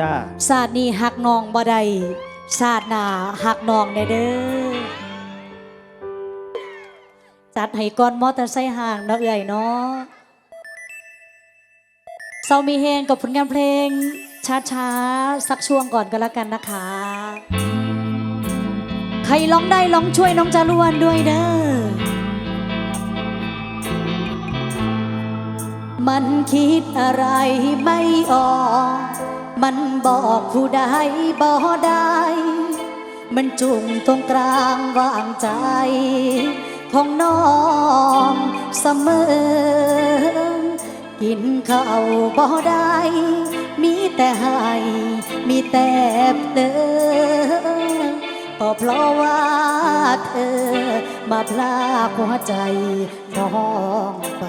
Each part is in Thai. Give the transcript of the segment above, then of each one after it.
จ้าศาสนี้หักน้องบ่ได้ศาสตร์หน้าหักน้องแน่เด้อจัดให้ก่อนมอเตอร์ไซค์ห่างเนาะเอื่อยเนาะเซามีเฮงกับผลงานเพลง ช้าๆ สักช่วงก่อนก็แล้วกันนะคะ ใครร้องได้ร้องช่วยน้องจารวนด้วยเด้อมันคิดอะไรไม่ออก มันบอกผู้ใดบ่ได้ มันจุ่มตรงกลางวางใจ ของน้องเสมอ กินข้าวบ่ได้ มีแต่ให้มีแต่เด้อก็เพราะว่าเธอมาพลากหัวใจน้องไป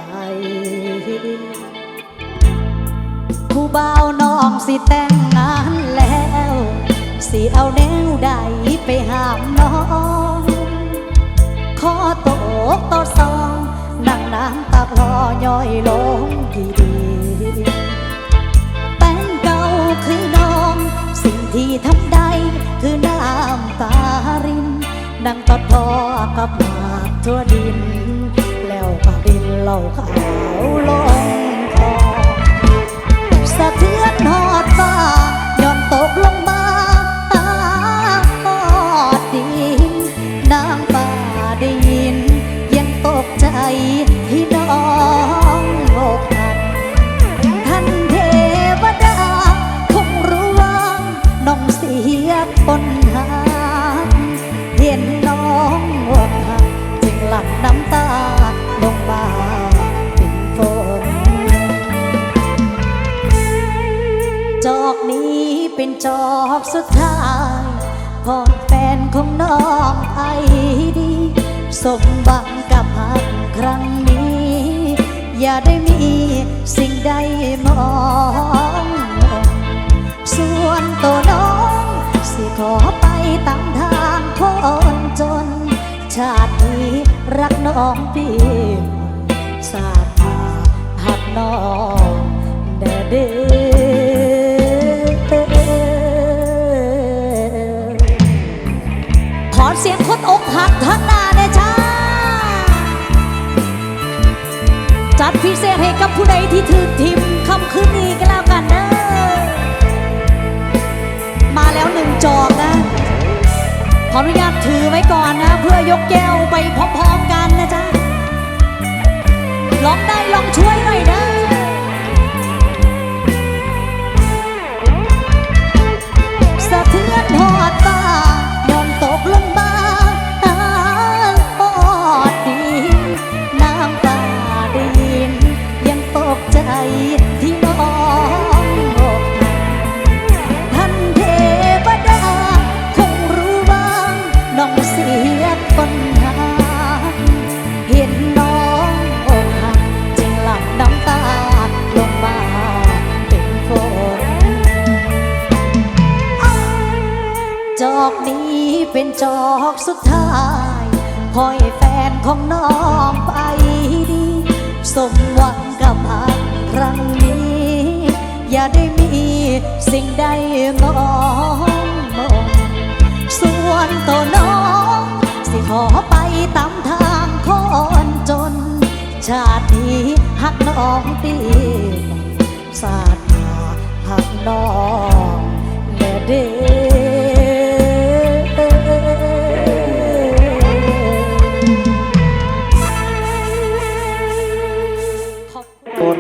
ผู้บ่าวน้องสิแต่งงานแล้ว สิเอาแนวใดไปหามน้องขอตกต่อซองนั่งน้ำตาพลอย่อยลงดีดีๆแต่งเก่าคือน้อง สิ่งที่ทำได้คือน้ำตาริน นั่งตอดทอกับหมากทั่วดิน แล้วก็บินเหล่าขาวลง สะเทือนหอดฟ้าย้อนตกลงมาหอดดินนางฟ้าได้ยิน ยังตกใจที่น้องอกหักท่านเทวดา คงรู้ว่าน้องเสียปนหาเห็นน้องอกหักจึงหลั่งน้ำตาลงมา จอกนี้เป็นจอกสุดท้ายของแฟนของน้องไอดี สมบังกับหักครั้งนี้ อย่าได้มีสิ่งใดมองส่วนตัวน้อง สิขอไปตามทางคนจน ชาตินี้รักน้องเพียงสาดมาหักน้องเด้อเด้ หักทั้งหน้าเนี่ยจ้าจัดพิเศษให้กับผู้ใดที่ถือทิมคำคืนนี้ก็แล้วกันเด้อมาแล้วหนึ่งจอกนะ ขออนุญาตถือไว้ก่อนนะ เพื่อยกแก้วไปพร้อมๆกันนะจ๊ะลองได้ลองช่วยหน่อยนะ จอกสุดท้ายคอยแฟนของน้องไปดี สมหวังกับอักครั้งนี้ อย่าได้มีสิ่งใดมองมนส่วนตัวน้อง สิขอไปตามทางคนจน ชาตินี้หักน้องตีสาดมาหักน้องแน่เด้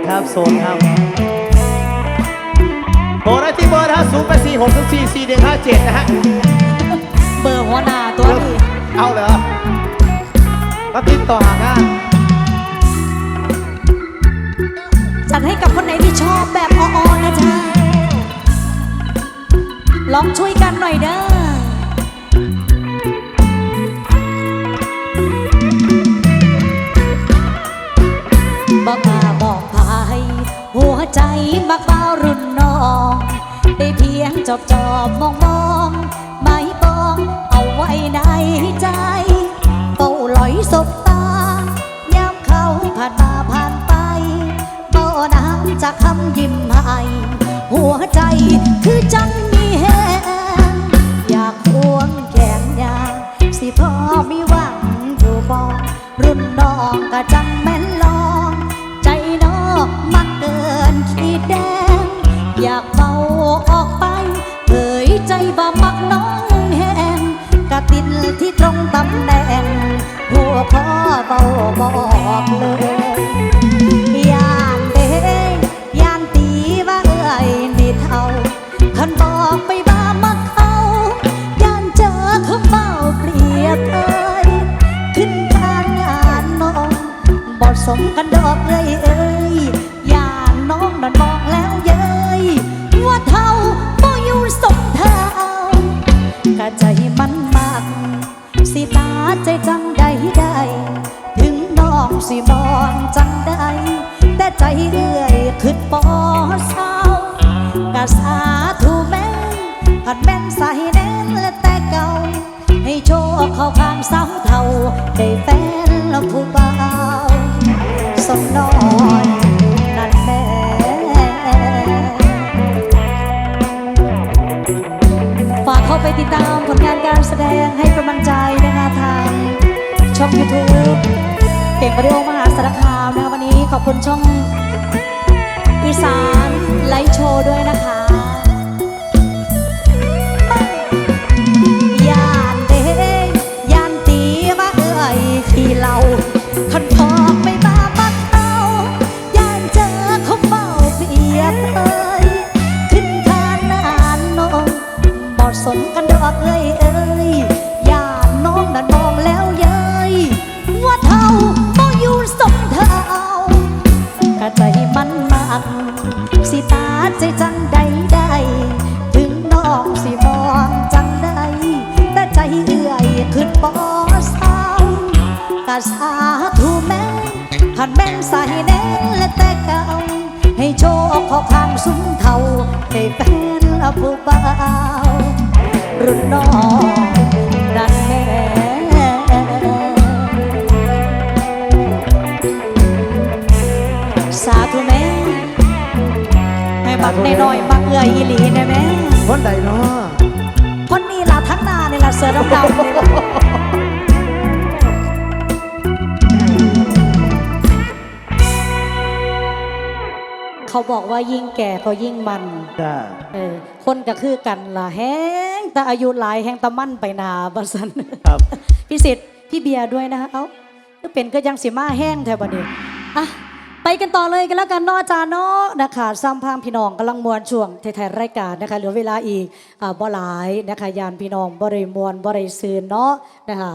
คุณโสดครับโสดครับโทรได้ที่เบอร์นะศูนย์แปดสี่หกสี่สี่หนึ่งห้าเจ็ดนะฮะ เบอร์หัวหน้าตัวนี้เอาเหรอก็ติดต่อหางานจัดให้กับคนไหนที่ชอบแบบอ่อนๆนะจ๊ะลองช่วยกันหน่อยเด้อ ยงจอบจอบมองมองไม่ปองเอาไว้ในใจเป้าลอยสบตายามเขาผ่านมาผ่านไปบ่น้ำจากคำยิ้มให้หัวใจคือจังมีามผลงานการแสดงให้กำลังใจนะคะทางช่อง YouTube เก่งบริโอมหาสารคามนะคะวันนี้ขอบคุณช่องอีสานไลฟ์โชว์ด้วยนะคะ ใจจังใดได้ ถึงน้องสิมองจังใดแต่ใจเอื่อยขึ้นบ่เศร้ากะสาธุแม่ขันแม่นใส่แน่นและแต่เก่าให้โชคขอข้างซุ้มเทาให้แฟนละผู้บ่าวรุ่นน้อง ให้บักในน้อยๆบักเอื้อยอีหลีนะแม่คนใดเนาะคนนี้ล่ะทั้งหนานี่ล่ะเสือดำดำนี่ล่ะเขาบอกว่ายิ่งแก่ก็ยิ่งมันจ้าเออคนก็คือกันล่ะแห้งแต่อายุหลายแห้งตะมั่นไปนาบัสันครับพี่สิทธิ์พี่เบียร์ด้วยนะคะเอ้าก็เป็นก็ยังสิมาแห้งแถวบันนี้อะ ไปกันต่อเลยกันแล้วกันเนอจาเนาะนะคะซ้ำพางพี่น้องกำลังมวนช่วงไทยๆรายการนะคะเหลือเวลาอีกอ่าบ่หลายนะคะยานพี่น้องบ่ได้มวนบ่ได้ซืนเนาะนะคะ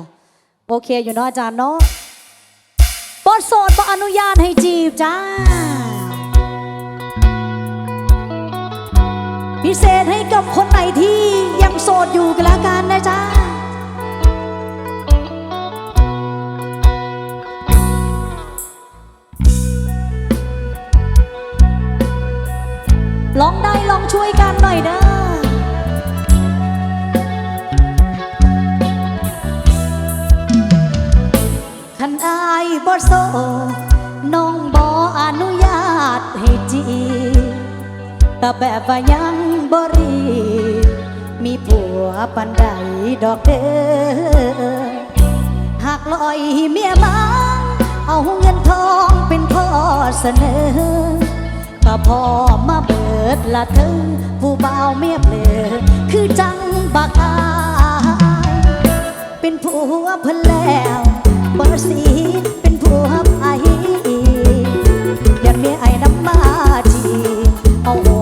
โอเคอยู่เนาะอาจารย์เนาะบทโสดบ่อนุญาตให้จีบจ้า พิเศษให้กับคนไหนที่ยังโสดอยู่กันแล้วกันนะจ๊ะ วยกันหน่อยเด้อคันอายบ่โสดน้องบ่อนุญาตให้จีแต่แบบว่ายังบรีมีผัวปันใดดอกเด้อหากลอยเมียมาเอาเงินทองเป็นข้อเสนอ พอมาเบิดละเธอ ผู้บ่าวเมียเปลือคือจังบักอายเป็นผัวเพิ่นแล้วบ่สีเป็นผัวไผอย่าเมียไอ้น้ำมาจีเอาหัว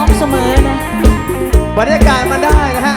อมเสมอนะบรรยากาศมันได้นะฮะ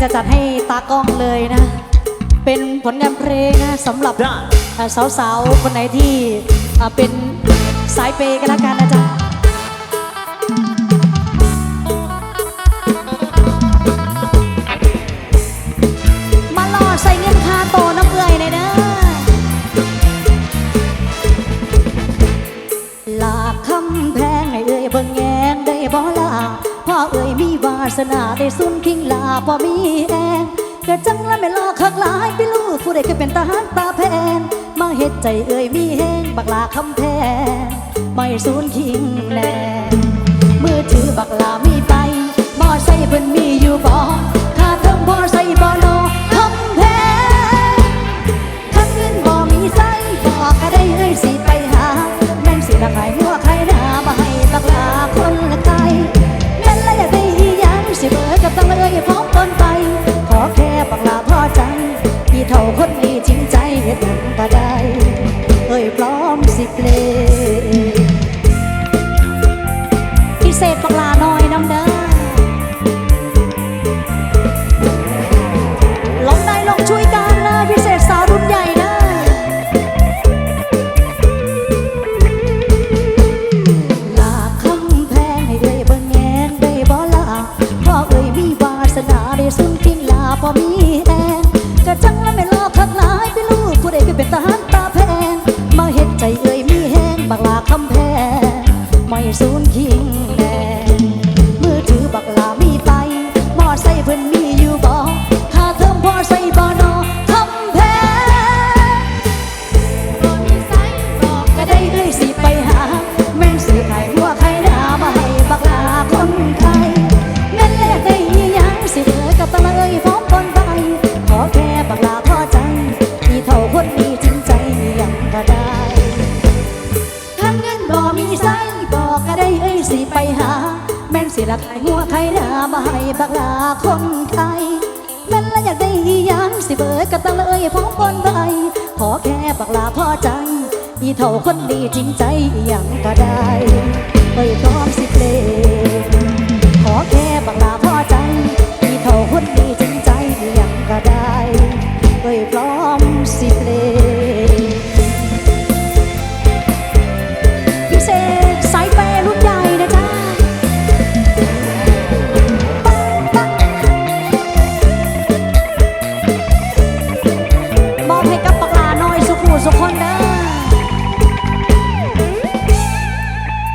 จะจัดให้ตากล้องเลยนะ เป็นผลงานเพลงนะสำหรับสาวๆ คนไหนที่เป็นสายเปย์กันละกันนะจ๊ะากว่มีแอนเกิดจังละไม่ลอคักหลายไปลูกผู้ใดก็เป็นตาหันตาแพนมาเห็ดใจเอ่ยมีแหงบักลาคำแพงไม่สูญคิงแล บักลาคนไทยแม่นละอยากได้ยังสิเบิดกับตังเลยพ้อมบนใบขอแค่บักลาพอใจอีเท่าคนดีจริงใจอย่างก็ได้เอ้ยพร้อมสิเพลงขอแค่บักลาพอใจอีเท่าคนดี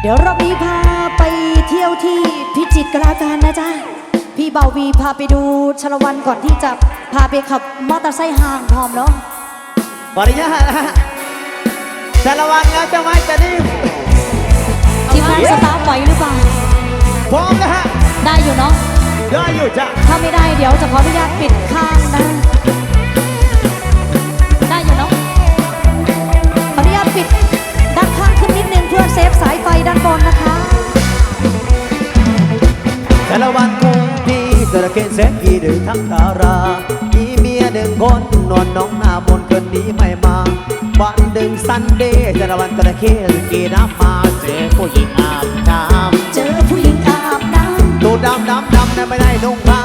ดี๋ยวรอบนี้พาไปเที่ยวที่พิจิตรก็แล้วกันนะจ๊ะ พี่เบาวีพาไปดูชลวันก่อนที่จะพาไปขับมอเตอร์ไซค์ห่างพร้อมเนาะขออนุญาตนะฮะแต่ละวันงานจะไม่จะนิ่มทีมงานสตาฟไหวหรือเปล่า พร้อมนะฮะ ได้อยู่เนาะ ได้อยู่จ้ะ ถ้าไม่ได้เดี๋ยวจะขออนุญาตปิดข้างนะ แต่ละวันคงพี่จะระเกณฑ์แสงกี่ดึงทั้งดารามีเมียหนึ่งคนนอนน้องหน้ามนต์คืนนี้ไม่มาวันหนึ่งซันเดย์แต่ละวันจระเข้กี่น้ำมาเจอผู้หญิงอาบน้ำเจอผู้หญิงอาบน้ตูดดำดำดำนะไม่ได้นุ่งผ้า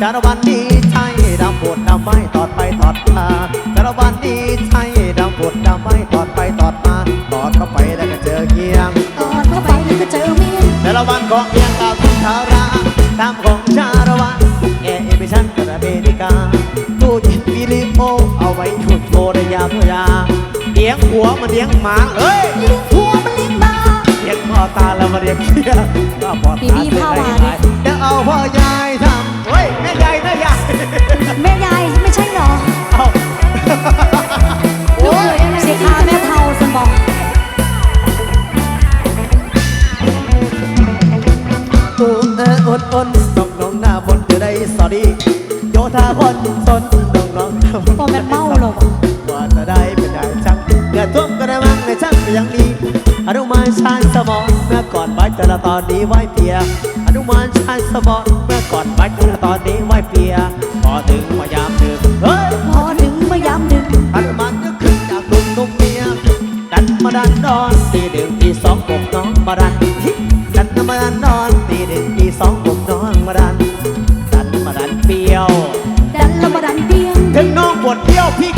จารวันนี้ใช่ดำปวดดำไม่ตอดไปตอดมาจารวันนี้ วมันเลี้ยงหมาเอ้ยเลี้ยงหัวมันเลี้ยงมาเลี้ยงพ่อตาแล้วมาเลี้ยงเชี่ยก็ปลอดปีนี้ผ้าวาดิจะเอาพ่อยายทำเฮ้ยแม่ยายแม่ยายแม่ยายไม่ใช่เหรอเอาโอ้ยเสียค่าแม่เทาสมองตูเอออดอดน้องน้องหน้าบนจะได้สอดีโยธาคนสนน้องน้องหน้าบนพอแม่เมาหรอกว่าจะได้านชานสมองเมื่อก่อนไว้แต่ละตอนนี้ไว้เปียอนุมานชานสมองเมื่อก่อนไว้แต่ละตอนนี้ไว้เปียพอถึงพยายามดึกเฮ้ยพอถึงเมื่อยามดึกอนุมานก็ขึ้นจากหนุ่มนุ่มเมียดันมาดันนอนตีหนึ่งตีสองปลุกน้องมาดันดันมาดันนอนตีหนึ่งตีสองปลุกน้องมาดันดันมาดันเปรี้ยวดันแล้วมาดันเตียงถึงน้องปวดเปรี้ยวพี่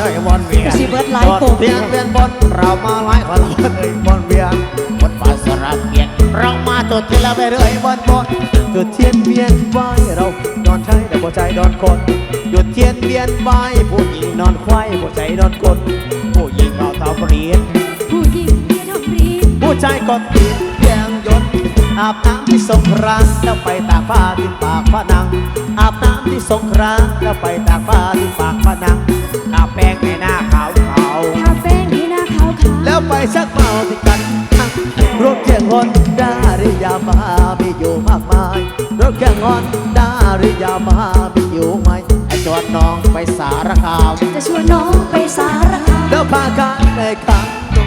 ล่คนละวันเลยวนเวียนสิเบิดหลายโป่งแทงเวียนบนเรามาไล่คนละวันเลยวนเวียนบนป่าสระเกียนเรามาจุดที่เราไปเรื่อยบนบนจุดเทียนเวียนไหวเรานอนใช้แต่หัวใจนอนคนจุดเทียนเวียนไหวผู้หญิงนอนควายหัวใจนอนคนผู้หญิงเอาเท้าเปลี่ยนผู้หญิงที่ทำรีผู้ชายก็ติดแยงยนต์ อาบน้ำที่สงครามแล้วไปตากผ้าที่ปากพนัง อาบน้ำที่สงครามแล้วไปตากผ้าที่ปากพนังอาบแป้งในหน้าขาวขาวทาแป้งที่หน้าขาวขาวๆแล้วไปชักเมาที่กันทั้งรถแข่งฮอนด้าริยามามีอยู่มากมายรถแข่งฮอนด้าริยามามีอยู่ไหมไอ้จอดน้องไปสารคามจะชวนน้องไปสารคามแล้วพากันในคันโต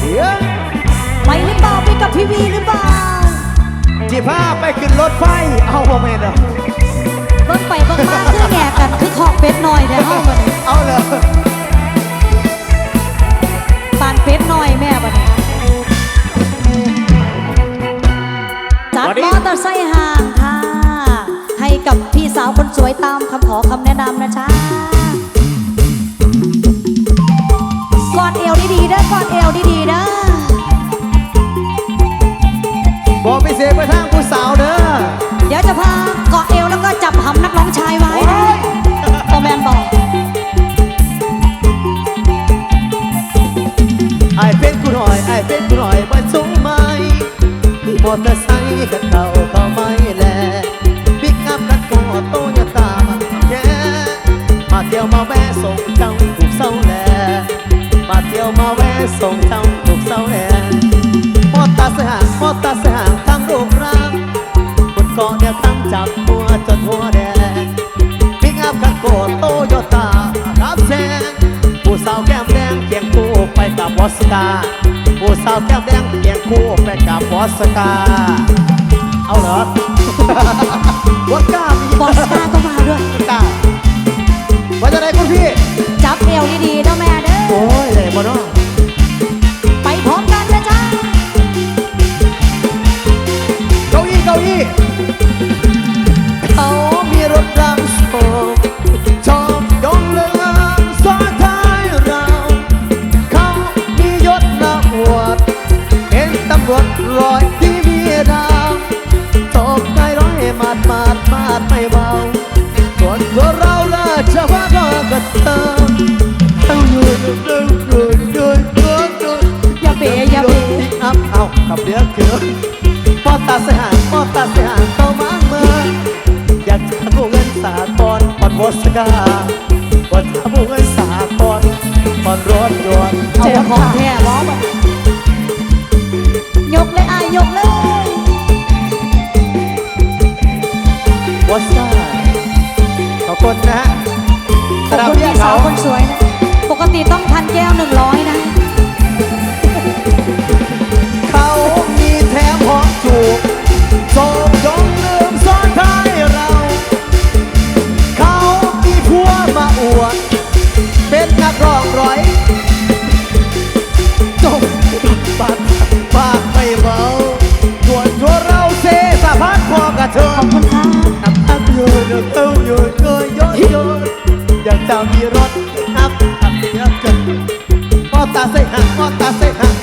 เดี๋ยวไปหรือเปล่าไป กับพี่วีหรือเปล่าจีพาไปขึ้นรถไฟ เอาบ่แม่นเหรอเบิ่งไปเบิ่งมาคือแง่กันคือของเป็ดหน่อยเดี๋ยวเฮาบัดนี้เอาเลยปานเป็ดหน่อยแม่บัดนี้จัดมอเตอร์ไซค์ห่างค่ะ ให้กับพี่สาวคนสวยตามคำขอคำแนะนำนะจ๊ะกอดเอวดีๆเด้อกอดเอวดีๆเด้อ สียไปทางผู้สาวเด้อเดี๋ยวจะพาเกาะเอวแล้วก็จับหำนักร้องชายไว้นะโอแมนบอกไอ้เป็นกูหน่อยไอ้เป็นกูหน่อยมันสูงไหมที่มอเตอร์ไซค์กันเก่าก็ไม่แลปิกอัพกันก็โตโยต้ามาแย่มาเที่ยวมาแวะส่งเจ้าถูกเศร้าแลมาเที่ยวมาแวะส่งเจ้าถูกเศร้าแลมอเตอร์ไซค์ห่าง จับหัวจนหัวแดงพิกอับกันโกโตโยต้ารับแสงผู้สาวแก้มแดงเกียงคู่ไปกับบอสตาผู้สาวแก้มแดงเกียงคู่ไปกับบอสกา เอาเหรอวอดก้ามีบอสกาก็มาด้วยก้าว่าจะได้คุณพี่ จับเอวดีๆเนาะแม่เด้อโอ้ย เกินปอตาเสียหายปอตาเสียหายเข้ามาเมื่ออยากจะกู้เงินสากนปอนวอสกาปอนจะกู้เงินสากนปอนรถยนต์เจ้าของแท้ร้องยกเลยอะยกเลยวอสกาขอบคุณนะขอบคุณพี่สาวคนสวยนะ ปกติต้องพันแก้วหนึ่งร้อย อบคุณค่ะอัพอัโยนเอ้โโยนโยนอยากจะมีรถอับอัพยับจันพ่อตาเสหักพ่อตาเสหัก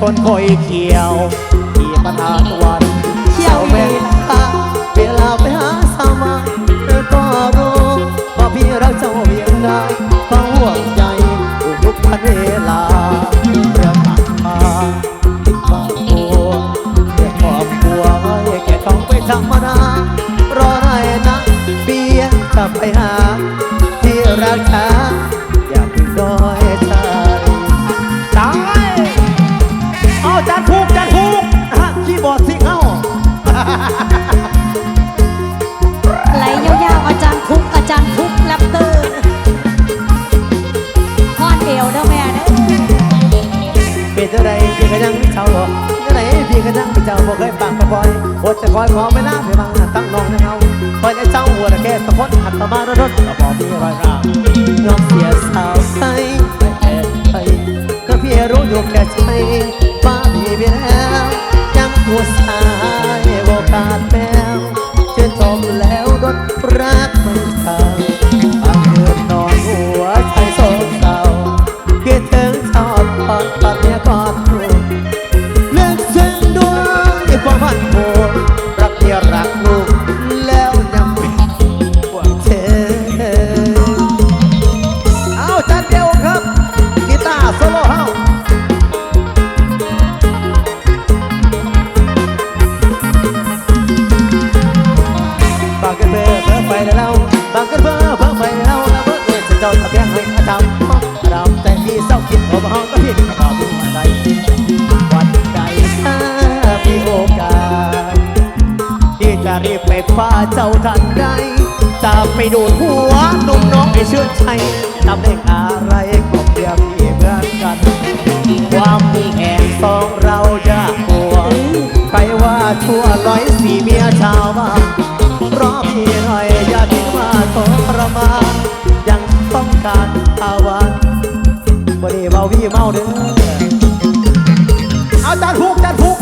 คนคอยเขียว จะรีบไปฟ้าเจ้าทันใดตามไปดูหัวนุ่มน้องไอเชื่อชัยทำได้อะไรก็เพียงเพื่อนกัน ความมีแอบสองเรายากกลัวใครว่าทั่วร้อยสี่เมียชาวบ้านเพราะพี่หน่อยอย่าทิ้งมาทรมานยังต้องการอาวันบ่ได้เมาพี่เมาเด้อ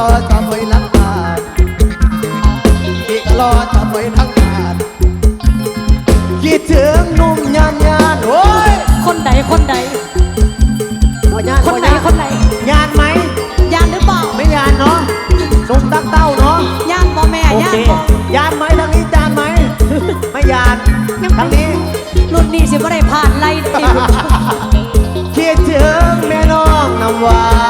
พี่ก็รอจะไปลักตาพี่ก็รอจะไปทั้งตาคิดถึงหนุ่มยานยานโอ้ยคนใดคนใด บ่ยานคนไหนบ่ยาคนไหนยานไหม ยานหรือเปล่าไม่ยานเนาะนุ่มตั้งเต้าเนาะ ยานบ่แม่โอยานเคบ่ยานไหมทางนี้จานไหม ไม่ยานทางนี้ รุ่นนี้สิบ่ได้ผ่านไล่ติคิดถึงแม่น้องน้ำหวาน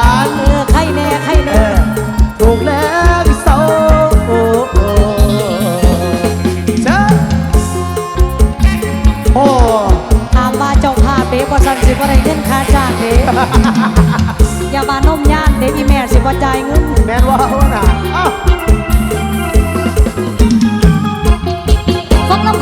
มานมย่านเด้อีแม่สิบ่จ่ายเงินแม่นว่าว่าน่ะอ้าว